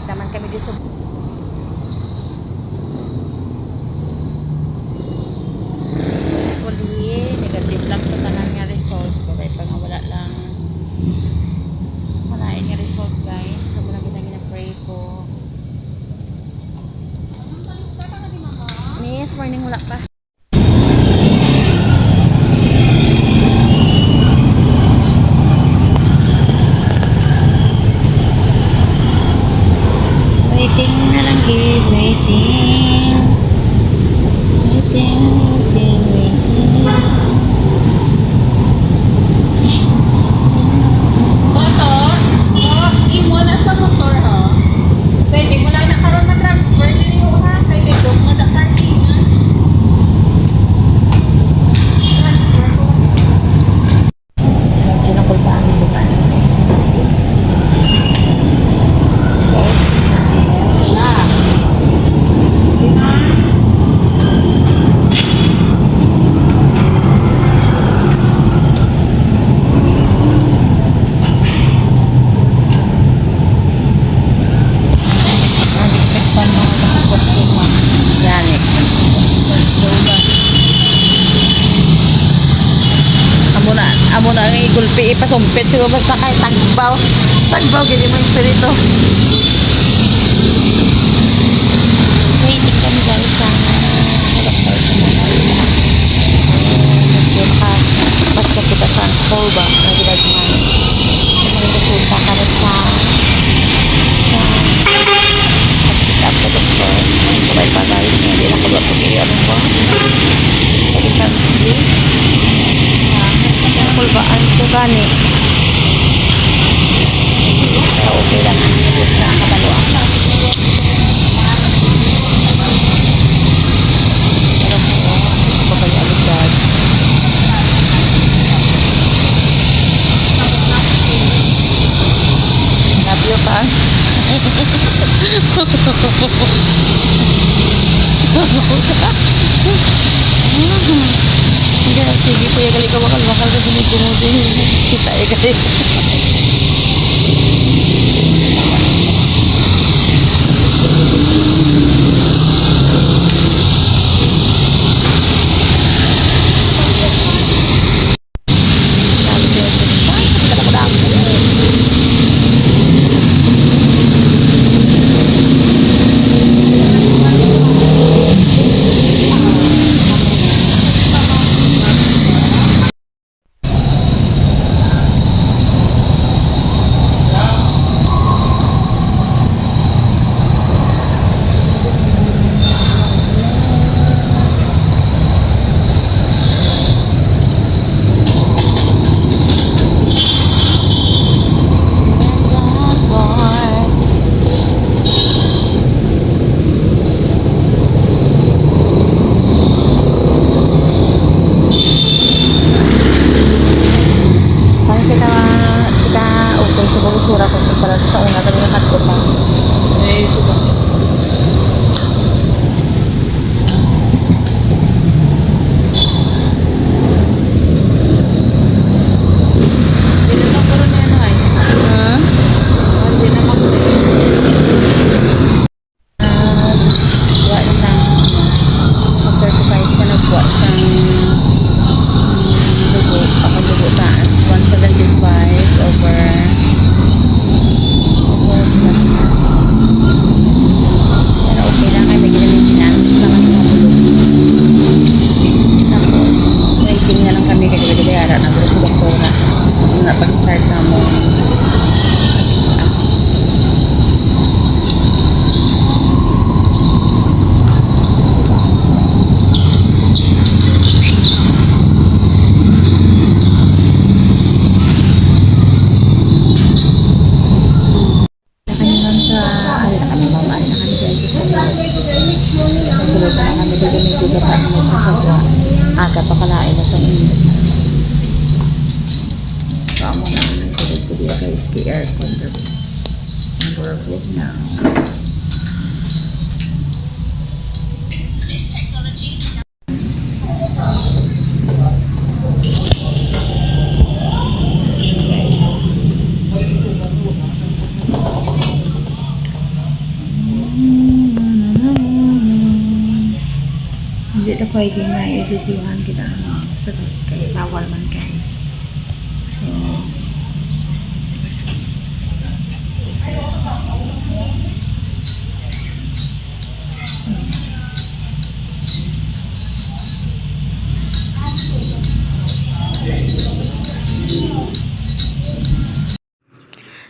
balik naman kami din sa Huli, negative lang sa tanan result. Bagay wala lang. Wala nga result guys. So, wala kita ginapray ko. Miss, morning wala pa. mo na ang igulpi ipasumpit siguro basta kay tagbaw. Tagbaw gini mo yung pirito. Sige po, yung kali ka wakal-wakal kasi may kumutin. Kita eh kasi. palain na sa inyo. Kamo na ang kulit ko dito guys kay aircon. Ang workload na. Mm-hmm. hindi na pwede na i-videohan bawal man guys.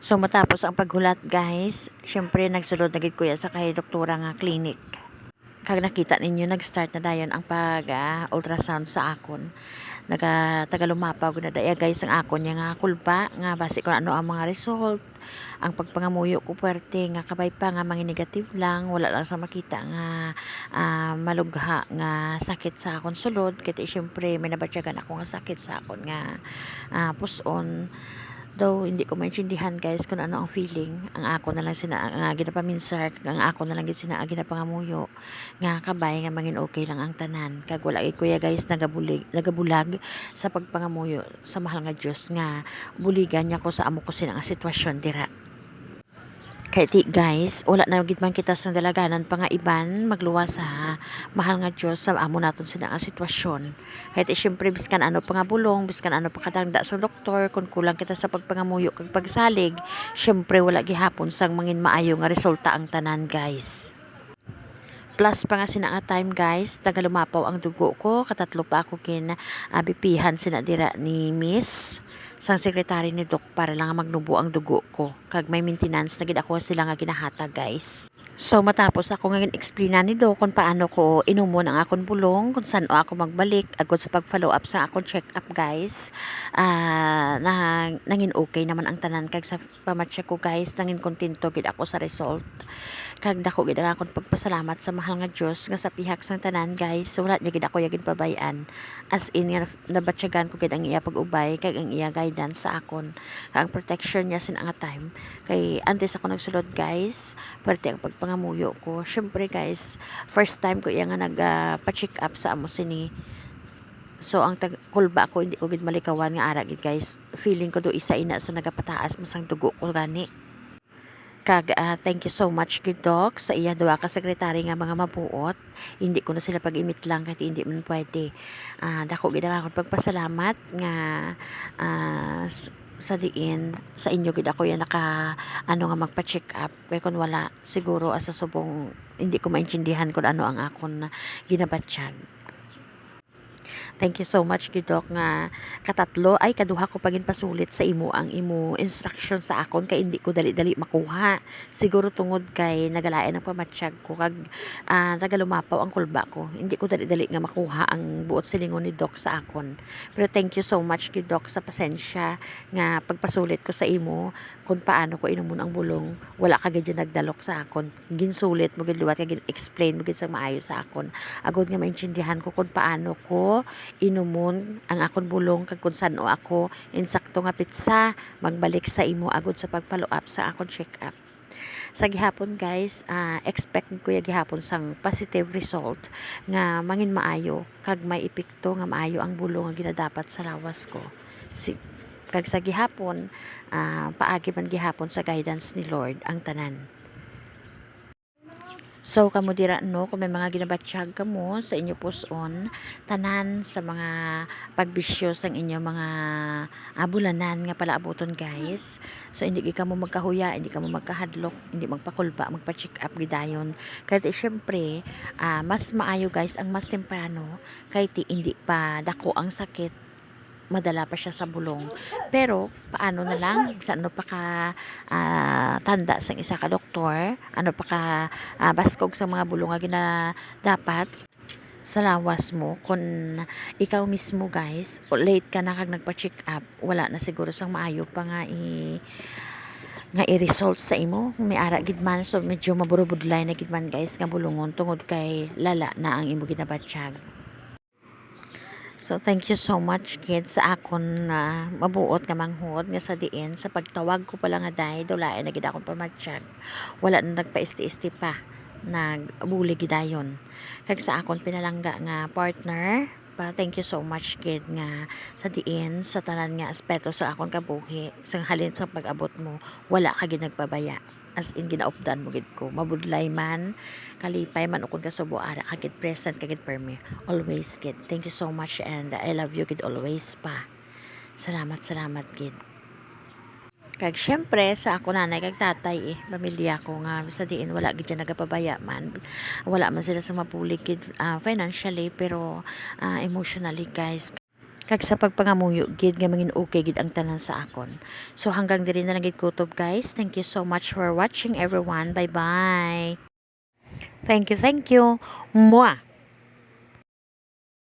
So, So matapos ang paghulat guys, syempre nagsulod na gid kuya sa kay doktora nga clinic. Kag nakita ninyo nag-start na dayon ang pag ah, ultrasound sa akon. Naga tagalumapaw gud na daya guys ang akon niya nga kulba nga base kung ano ang mga result. Ang pagpangamuyo ko puwerte nga kabay pa nga mga negative lang, wala lang sa makita nga ah, malugha nga sakit sa akon sulod kaya syempre may nabatyagan ako nga sakit sa akon nga ah, puson Though hindi ko maintindihan guys kung ano ang feeling. Ang ako na lang sina nga ginapaminsar, ang ako na lang sina ginapangamuyo. Nga kabay nga mangin okay lang ang tanan. Kag wala gid kuya guys nagabulig, nagabulag sa pagpangamuyo sa mahal nga Dios nga buligan niya ko sa amo ko sina nga sitwasyon dira. Kaya guys, wala na gid man kita sa dalaganan pa nga iban magluwas sa mahal nga Dios sa amo naton sila nga sitwasyon. Kaya ti syempre biskan ano pa nga bulong, biskan ano pa kadangda sa doktor kung kulang kita sa pagpangamuyo kag pagsalig, syempre wala gihapon sang mangin maayo nga resulta ang tanan guys. Plus pa nga sina nga time guys, tagalumapaw ang dugo ko, katatlo pa ako kin uh, bipihan sina dira ni Miss sang sekretary ni Doc para lang magnubo ang dugo ko. Kag may maintenance na gid ako sila nga ginahata guys. So matapos ako nga explain ni Doc kung paano ko inumon ang akon bulong, kung saan ako magbalik agod sa pag-follow up sa akon check up guys. Ah na nangin okay naman ang tanan kag sa pamatcha ko guys, nangin kontento gid ako sa result. Kag dako gid ang akon pagpasalamat sa mahal nga Dios nga sa pihak sang tanan guys. So, wala gid ako yagin pabayan. As in nga nabatyagan ko gid ang iya pag-ubay kag ang iya guidance sa akon. Kag ang protection niya sin nga time. Kay antes ako nagsulod guys, pwerte ang pagpangamuyo ko. Syempre guys, first time ko iya nga nag ah, pa-check up sa amo sini So ang tag kulba ko hindi ko gid malikawan nga ara gid guys. Feeling ko do isa ina sa nagapataas masang dugo ko gani. Kag ah, thank you so much good doc sa iya duwa ka sekretary nga mga mabuot. Hindi ko na sila pag-imit lang kahit hindi man pwede. Ah, dako gid akong pagpasalamat nga s- sa diin sa inyo gid ako yan naka ano nga magpa-check up. Kay kun wala siguro asa subong hindi ko maintindihan kung ano ang akon na ginabatsyag Thank you so much Gidok nga katatlo ay kaduha ko pagin pasulit sa imo ang imo instruction sa akon kay hindi ko dali-dali makuha. Siguro tungod kay nagalain ang pamatsyag ko kag ah, nagalumapaw ang kulba ko. Hindi ko dali-dali nga makuha ang buot silingon ni Doc sa akon. Pero thank you so much Gidok sa pasensya nga pagpasulit ko sa imo kung paano ko inumon ang bulong. Wala ka gid nagdalok sa akon. Ginsulit mo gid liwat kag explain mo gid sa maayo sa akon. Agod nga maintindihan ko kung paano ko inumon ang akon bulong kag kung saan o ako insakto nga pitsa magbalik sa imo agod sa pag-follow up sa akon check up sa gihapon guys ah, expect ko ya gihapon sang positive result nga mangin maayo kag may epekto nga maayo ang bulong nga ginadapat sa lawas ko. Si kag sa gihapon ah, paagi man gihapon sa guidance ni Lord ang tanan So, kamo dira no, kung may mga ginabatsyag kamo sa inyo puson, tanan sa mga pagbisyo sa inyo mga abulanan nga pala abuton guys. So, hindi kamo magkahuya, hindi kamo magkahadlok, hindi magpakulba, magpa-check up gidayon. Kaya syempre, ah, mas maayo guys ang mas temprano kay ti hindi pa dako ang sakit madala pa siya sa bulong. Pero, paano na lang, sa ano pa ka ah, tanda sa isa ka doktor, ano pa ka ah, baskog sa mga bulong gina dapat? Sa lawas mo kung ikaw mismo guys late ka na kag nagpa-check up wala na siguro sang maayo pa nga i nga i-result sa imo. May ara gid man so medyo maburubudlay na gid man guys nga bulungon tungod kay lala na ang imo ginabatsyag So thank you so much kids sa akon na mabuot nga manghod nga sa diin sa pagtawag ko pala nga day dulaay na gid akong pamatsyag. Wala na nagpaisti-isti pa nagbuli gidayon. Kag sa akon pinalangga nga partner pa. Thank you so much kid nga sa diin sa tanan nga aspeto sa akon kabuhi. Sa halin sa pag-abot mo, wala ka gid nagpabaya. As in ginaupdan mo gid ko. Mabudlay man, kalipay man ukon ka subo ara ka gid present ka gid permi. Always kid. Thank you so much and I love you kid always pa. Salamat, salamat kid. Kag syempre sa ako nanay kag tatay eh pamilya ko nga. Sa diin wala gid nagapabaya man. Wala man sila sa mapulig gid ah, financially pero ah, emotionally guys. Kag sa pagpangamuyo gid nga mangin okay gid ang tanan sa akon. So hanggang diri na lang gid kutob guys. Thank you so much for watching everyone. Bye bye thank you thank you. Mwah!